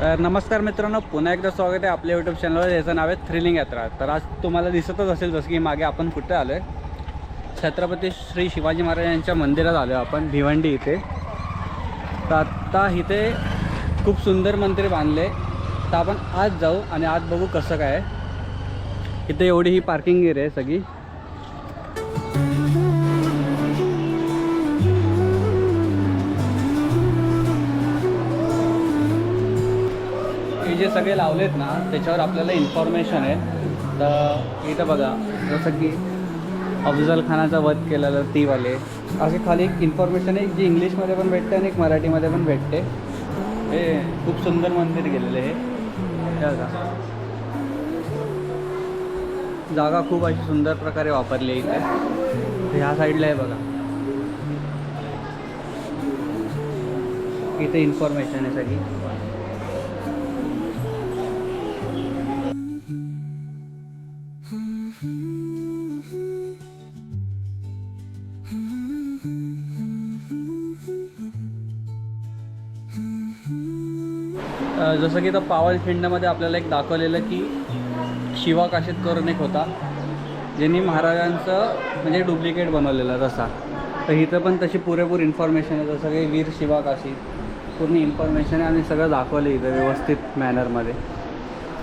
तर नमस्कार मित्रांनो पुन्हा एकदा स्वागत आहे आपल्या यूट्यूब चॅनलवर याचं नाव आहे थ्रिलिंग यात्रा. तर आज तुम्हाला दिसतच असेल जसं की मागे आपण कुठे आलो आहे छत्रपती श्री शिवाजी महाराज यांच्या मंदिरात आलो आहे आपण भिवंडी इथे. तर आत्ता इथे खूप सुंदर मंदिर बांधले. तर आपण आज जाऊ आणि आज बघू कसं काय इथे एवढी ही पार्किंग एरिया आहे सगळी. जे सगळे लावलेत ना त्याच्यावर आपल्याला इन्फॉर्मेशन आहे. तर इथं बघा जसं की अफजल खानाचा वध केलेला तीवाले. असे खाली एक इन्फॉर्मेशन आहे जी इंग्लिशमध्ये पण भेटते आणि एक मराठीमध्ये पण भेटते. हे खूप सुंदर मंदिर गेलेलं हे जागा खूप अशी सुंदर प्रकारे वापरली आहे इथे. ह्या साईडला आहे बघा. इथे इन्फॉर्मेशन आहे सगळी. जसं की तर पावलखिंडमध्ये आपल्याला एक दाखवलेलं की शिवा काशीत करून एक होता ज्यांनी महाराजांचं म्हणजे डुप्लिकेट बनवलेलं तसा. तर इथं पण तशी पुरेपूर इन्फॉर्मेशन आहे जसं काही वीर शिवा काशी पूर्ण इन्फॉर्मेशन आहे आणि सगळं दाखवलं इथं व्यवस्थित मॅनरमध्ये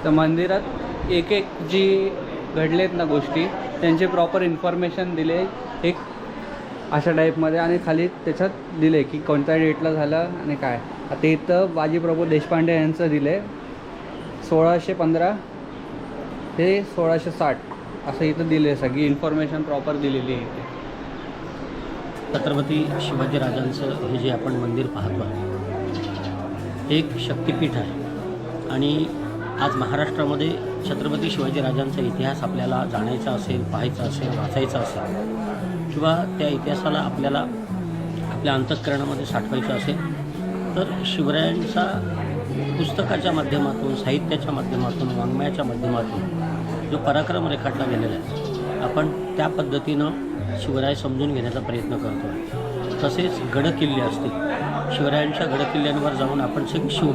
तर मंदिरात एक एक जी घडलेत ना गोष्टी त्यांचे प्रॉपर इन्फॉर्मेशन दिले एक अशा टाईपमध्ये आणि खाली त्याच्यात दिले की कोणत्या डेटला झालं आणि काय. आता इथं बाजीप्रभू देशपांडे यांचं दिले सोळाशे पंधरा ते सोळाशे साठ असं इथं दिले सगळी इन्फॉर्मेशन प्रॉपर दिलेली आहे इथे. छत्रपती शिवाजी राजांचं हे जे आपण मंदिर पाहतो आहे एक शक्तिपीठ आहे. आणि आज महाराष्ट्रामध्ये छत्रपती शिवाजी राजांचा इतिहास आपल्याला जाणायचा असेल पाहायचा असेल वाचायचा असेल किंवा त्या इतिहासाला आपल्याला आपल्या अंतःकरणामध्ये साठवायचं असेल तर शिवरायांचा पुस्तकाच्या माध्यमातून साहित्याच्या माध्यमातून वाङ्मयाच्या माध्यमातून जो पराक्रम रेखाटला गेलेला आहे आपण त्या पद्धतीनं शिवराय समजून घेण्याचा प्रयत्न करतो तसेच गडकिल्ले असतील शिवरायांच्या गडकिल्ल्यांवर जाऊन आपण सगळी शिव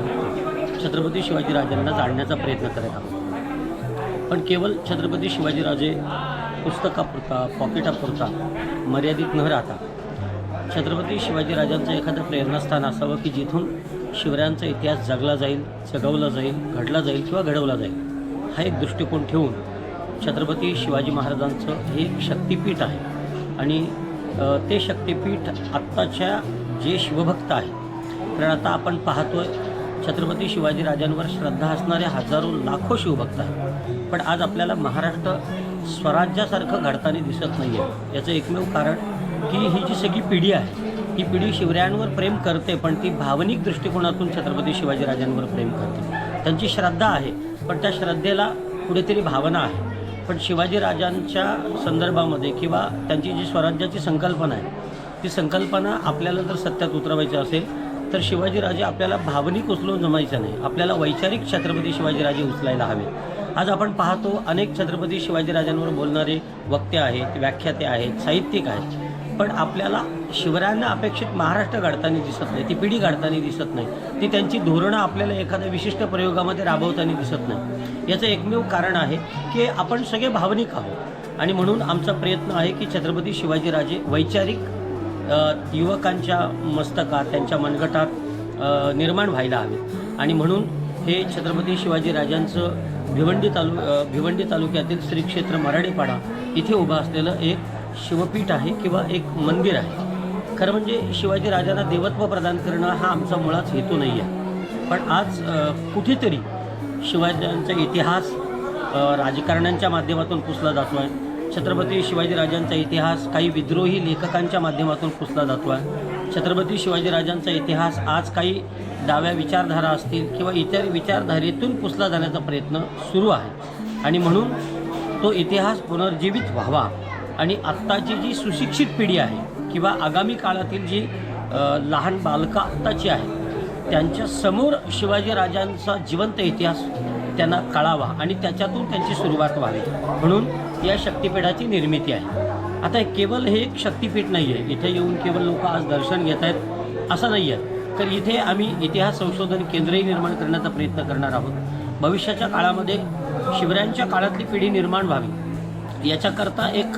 छत्रपती शिवाजीराजांना जाणण्याचा प्रयत्न करत आहोत. पण केवळ छत्रपती शिवाजीराजे पुस्तकापुरता पॉकेटापुरता मर्यादित न राहता छत्रपती शिवाजीराजांचं एखादं प्रेरणास्थान असावं की जिथून शिवरायांचा इतिहास जगला जाईल जगवला जाईल घडला जाईल किंवा घडवला जाईल? हा एक दृष्टिकोन ठेवून छत्रपती शिवाजी महाराजांचं हे एक शक्तिपीठ आहे. आणि ते शक्तिपीठ आत्ताच्या जे शिवभक्त आहेत कारण आता आपण पाहतोय छत्रपती शिवाजी राजांवर श्रद्धा असणारे हजारो लाखो शिवभक्त आहेत. पण आज आपल्याला महाराष्ट्र स्वराज्यासारखं घडताना दिसत नाही आहे याचं एकमेव कारण की ही जी सगळी पिढी आहे ही पिढी शिवरायांवर प्रेम करते पण ती भावनिक दृष्टिकोनातून छत्रपती शिवाजीराजांवर प्रेम करते. त्यांची श्रद्धा आहे पण त्या श्रद्धेला कुठेतरी भावना आहे. पण शिवाजीराजांच्या संदर्भामध्ये किंवा त्यांची जी स्वराज्याची संकल्पना आहे ती संकल्पना आपल्याला जर सत्यात उतरवायची असेल तर शिवाजीराजे आपल्याला भावनिक उचलून जमायचं नाही. आपल्याला वैचारिक छत्रपती शिवाजीराजे उचलायला हवे. आज आपण पाहतो अनेक छत्रपती शिवाजीराजांवर बोलणारे वक्ते आहेत व्याख्याते आहेत साहित्यिक आहेत. पण आपल्याला शिवरायांना अपेक्षित महाराष्ट्र घडताना दिसत नाही ती पिढी घडताना दिसत नाही. ती त्यांची धोरणं आपल्याला एखाद्या विशिष्ट प्रयोगामध्ये राबवताना दिसत नाही. याचं एकमेव कारण आहे की आपण सगळे भावनिक आहोत. आणि म्हणून आमचा प्रयत्न आहे की छत्रपती शिवाजीराजे वैचारिक युवकांच्या मस्तकात त्यांच्या मनगटात निर्माण व्हायला हवे आणि म्हणून हे छत्रपती शिवाजीराजांचं भिवंडी तालु भिवंडी तालुक्यातील श्री क्षेत्र मराठेपाडा इथे उभं असलेलं एक शिवपीठ आहे किंवा एक मंदिर आहे. खरं म्हणजे शिवाजीराजांना देवत्व प्रदान करणं हा आमचा मुळाच हेतू नाही आहे. पण आज कुठेतरी शिवाजींचा इतिहास राजकारण्यांच्या माध्यमातून पुसला जातो आहे छत्रपती शिवाजीराजांचा इतिहास काही विद्रोही लेखकांच्या माध्यमातून पुसला जातो आहे छत्रपती शिवाजीराजांचा इतिहास आज काही डाव्या विचारधारा असतील किंवा इतर विचारधारेतून पुसला जाण्याचा प्रयत्न सुरू आहे. आणि म्हणून तो इतिहास पुनर्जीवित व्हावा. आणि आत्ताची जी सुशिक्षित पिढी आहे किंवा आगामी काळातील जी लहान बालकं आत्ताची आहे त्यांच्यासमोर शिवाजीराजांचा जिवंत इतिहास त्यांना कळावा आणि त्याच्यातून त्यांची सुरुवात व्हावी. म्हणून या शक्तिपीठाची निर्मिती आहे. आता केवळ हे एक शक्तिपीठ नाही आहे इथे येऊन केवळ लोक आज दर्शन घेत आहेत असं नाही आहे तर इथे आम्ही इतिहास संशोधन केंद्रही निर्माण करण्याचा प्रयत्न करणार आहोत. भविष्याच्या काळामध्ये शिवरायांच्या काळातली पिढी निर्माण व्हावी. याच्याकरता एक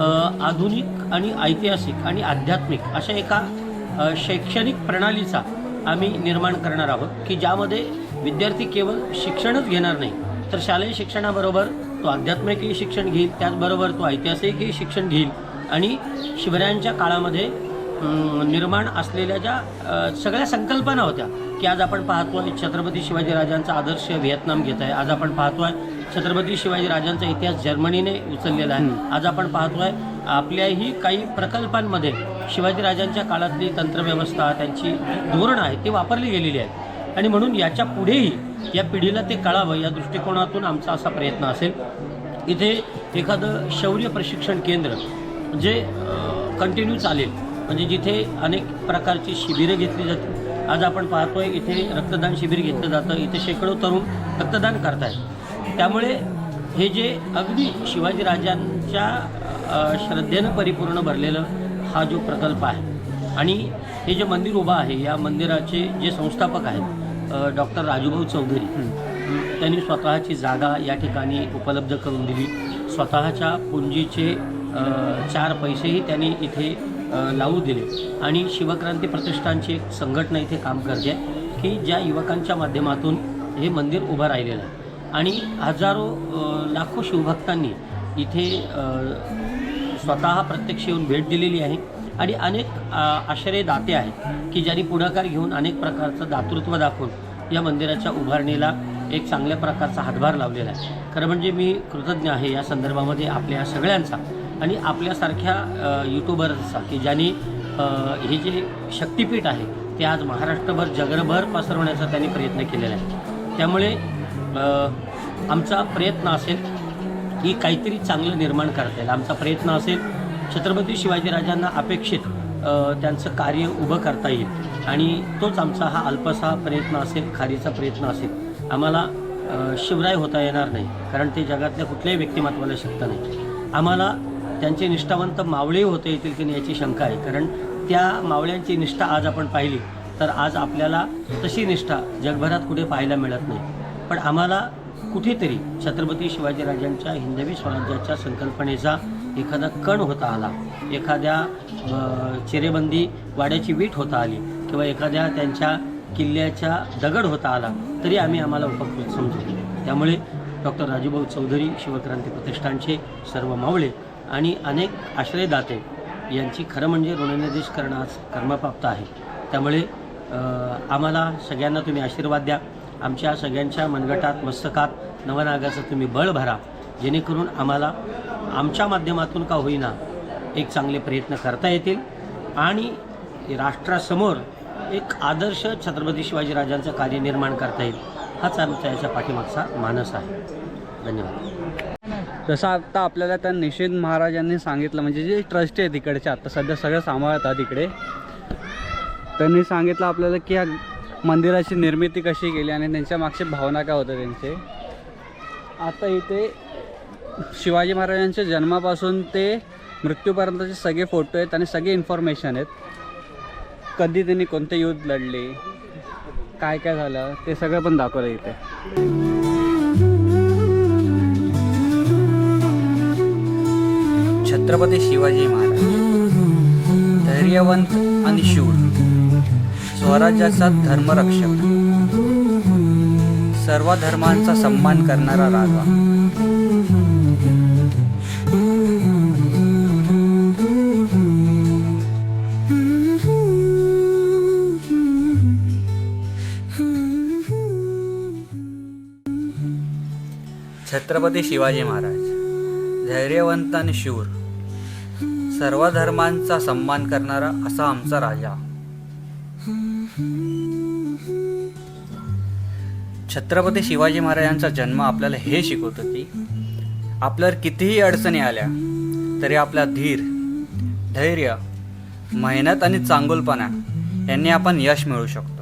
आधुनिक आणि ऐतिहासिक आणि आध्यात्मिक अशा एका शैक्षणिक प्रणालीचा आम्ही निर्माण करणार आहोत की ज्यामध्ये विद्यार्थी केवळ शिक्षणच घेणार नाही तर शालेय शिक्षणाबरोबर तो आध्यात्मिकही शिक्षण घेईल त्याचबरोबर तो ऐतिहासिकही शिक्षण घेईल आणि शिवरायांच्या काळामध्ये निर्माण असलेल्या ज्या सगळ्या संकल्पना होत्या की आज आपण पाहतो आहे छत्रपती शिवाजीराजांचा आदर्श व्हिएतनाम घेत आहे आज आपण पाहतो आहे छत्रपती शिवाजीराजांचा इतिहास जर्मनीने उचललेला आहे. आज आपण पाहतोय आपल्याही काही प्रकल्पांमध्ये शिवाजीराजांच्या काळातली तंत्रव्यवस्था त्यांची धोरणं आहेत ती वापरली गेलेली आहेत आणि म्हणून याच्या पुढेही या पिढीला ते कळावं या दृष्टिकोनातून आमचा असा प्रयत्न असेल. इथे एखादं शौर्य प्रशिक्षण केंद्र जे कंटिन्यू चालेल. म्हणजे जिथे अनेक प्रकारची शिबिरं घेतली जातील. आज आपण पाहतोय इथे रक्तदान शिबिर घेतलं जातं. इथे शेकडो तरुण रक्तदान करतायत. त्यामुळे हे जे अगदी शिवाजीराजांच्या श्रद्धेनं परिपूर्ण भरलेलं हा जो प्रकल्प आहे आणि हे जे मंदिर उभं आहे या मंदिराचे जे संस्थापक आहेत डॉक्टर राजूभाऊ चौधरी त्यांनी स्वतःची जागा या ठिकाणी उपलब्ध करून दिली. स्वतःच्या पुंजीचे चार पैसेही त्यांनी इथे लावू दिले. आणि शिवक्रांती प्रतिष्ठानची एक संघटना इथे काम करते की ज्या युवकांच्या माध्यमातून हे मंदिर उभं राहिलेलं आहे. आणि हजारो लाखो शिवभक्तांनी इथे स्वतः प्रत्यक्ष येऊन भेट दिलेली आहे. आणि अनेक अ, आश्रयदाते आहेत की ज्यांनी पुढाकार घेऊन अनेक प्रकारचं दातृत्व दाखवून या मंदिराच्या उभारणीला एक चांगल्या प्रकारचा हातभार लावलेला आहे. खरं म्हणजे मी कृतज्ञ आहे या संदर्भामध्ये आपल्या सगळ्यांचा आणि आपल्यासारख्या यूट्यूबर्सचा की ज्यांनी हे जे शक्तिपीठ आहे ते आज महाराष्ट्रभर जगभर पसरवण्याचा त्यांनी प्रयत्न केलेला आहे. त्यामुळे आमचा प्रयत्न असेल की काहीतरी चांगलं निर्माण करता येईल. आमचा प्रयत्न असेल छत्रपती शिवाजीराजांना अपेक्षित त्यांचं कार्य उभं करता येईल. आणि तोच आमचा हा अल्पसा प्रयत्न असेल खारीचा प्रयत्न असेल. आम्हाला शिवराय होता येणार नाही कारण ते जगातल्या कुठल्याही व्यक्तिमत्वाला शकता नाही. आम्हाला त्यांचे निष्ठावंत मावळेही होता येतील की नाही याची शंका आहे. कारण त्या मावळ्यांची निष्ठा आज आपण पाहिली तर आज आपल्याला तशी निष्ठा जगभरात कुठे पाहायला मिळत नाही. पण आम्हाला कुठेतरी छत्रपती शिवाजीराजांच्या हिंदवी स्वराज्याच्या संकल्पनेचा एखादा कण होता आला. एखाद्या चिरेबंदी वाड्याची वीट होता आली किंवा एखाद्या त्यांच्या किल्ल्याच्या दगड होता आला तरी आम्ही आम्हाला उपकृत समजू त्यामुळे डॉक्टर राजूभाऊ चौधरी शिवक्रांती प्रतिष्ठानचे सर्व मावळे आणि अनेक आश्रयदाते यांची खरं म्हणजे ऋणनिर्देश करणं आज कर्मप्राप्त आहे. त्यामुळे आम्हाला सगळ्यांना तुम्ही आशीर्वाद द्या. आमच्या सगळ्यांच्या मनगटात मस्तकात नवनागाचं तुम्ही बळ भरा. जेणेकरून आम्हाला आमच्या माध्यमातून का होईना एक चांगले प्रयत्न करता येतील. आणि राष्ट्रासमोर एक आदर्श छत्रपती शिवाजीराजांचं कार्य निर्माण करता येईल हाच आमचा याच्या पाठीमागचा मानस आहे. धन्यवाद. जसं आता आपल्याला त्या निषेध महाराजांनी सांगितलं म्हणजे जे ट्रस्टी आहे तिकडचे आता सध्या सगळं सांभाळतात तिकडे त्यांनी सांगितलं आपल्याला की या मंदिराची निर्मिती कशी केली आणि त्यांच्या मागच्या भावना काय होत्या त्यांचे? आता इथे शिवाजी महाराजांच्या जन्मापासून ते मृत्यूपर्यंतचे सगळे फोटो आहेत आणि सगळे इन्फॉर्मेशन आहेत. कधी त्यांनी कोणते युद्ध लढले काय काय झालं ते सगळं पण दाखवलं इथे. छत्रपती शिवाजी महाराज धैर्यवंत आणि शूर. स्वराज्याचा धर्मरक्षक. सर्व धर्मांचा सन्मान करणारा राजा. छत्रपती छत्रपती शिवाजी महाराज धैर्यवंत आणि शूर. सर्व धर्मांचा सन्मान करणारा असा आमचा राजा. छत्रपती शिवाजी महाराजांचा जन्म आपल्याला हे शिकवतो की आपल्यावर कितीही अडचणी आल्या तरी आपला धीर धैर्य मेहनत आणि चांगुलपणा यांनी आपण यश मिळवू शकतो.